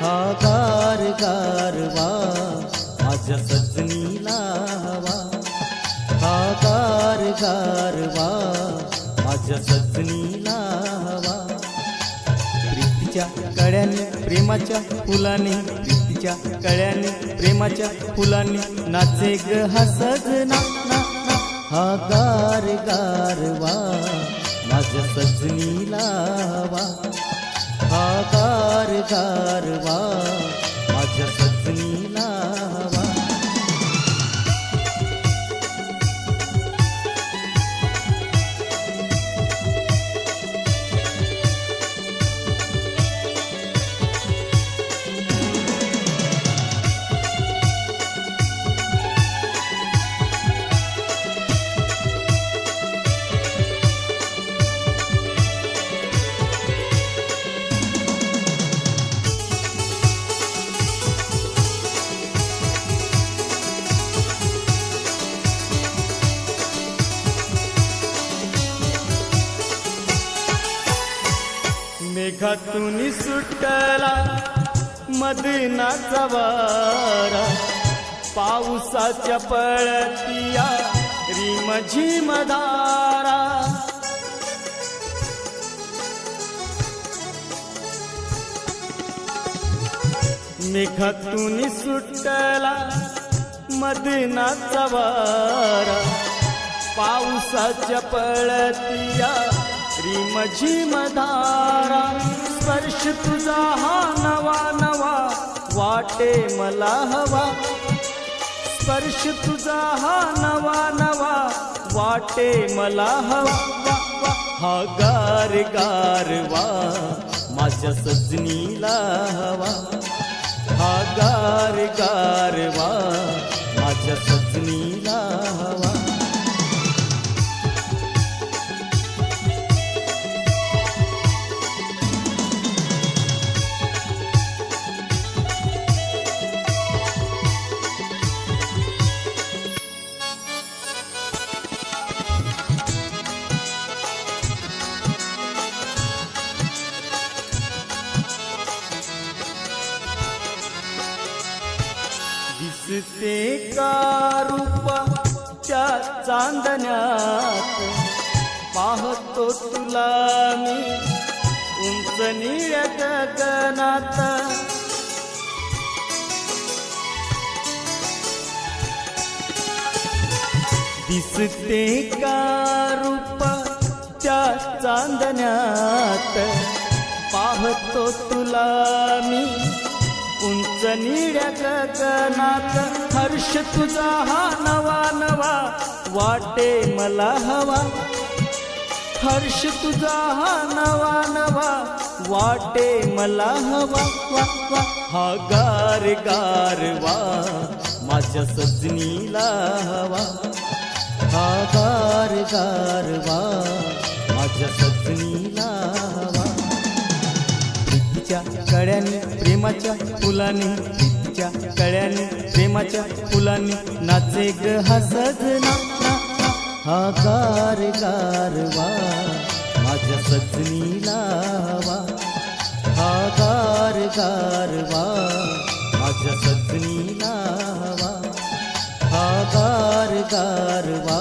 हा गार गारवा माझ्या सजनीला हवा हा गार गारवा माझ्या सजनीला हवा प्रीतीच्या कळ्याने प्रेमाच्या फुलाने प्रीतीच्या कळ्याने प्रेमाच्या फुलाने नाचे ग हा सजना हा गार गारवा माझ्या सजनीला हवा हा गार मेघातून सुटला मदनाचा वारा. पावसाच्या पळतिया रिमझी झिमधारा मेघातून सुटला मदनाचा वारा. पावसाच्या पळतिया रिमझिम मधारा स्पर्श तुझा हा नवा नवा वाटे मला हवा स्पर्श तुझा हा नवा नवा वाटे मला हवा वा. हा गार गारवा माझ्या सजनीला हवा हा गार गार दिसते का रूप त्या चांदण्यात? पाहतो तुला मी उंच निळ्या गगनात. दिसते का रूप त्या चांदण्यात? पाहतो तुला मी निळ्या गगनात हर्ष तुझा हा नवा नवा वाटे मला हवा. हर्ष तुझा हा नवा नवा वाटे मला हवा. वा वा. हा गार गारवा माझ्या सजनीला हवा. हा गार गारवा प्रेमाच्या फुलाने तिच्या कळ्याने प्रेमाच्या फुलाने नाचे ग हा सजना. हा कार कारवा माझ्या सजनीला हवा हा कार कारवा माझ्या सजनीला हवा हा कार कारवा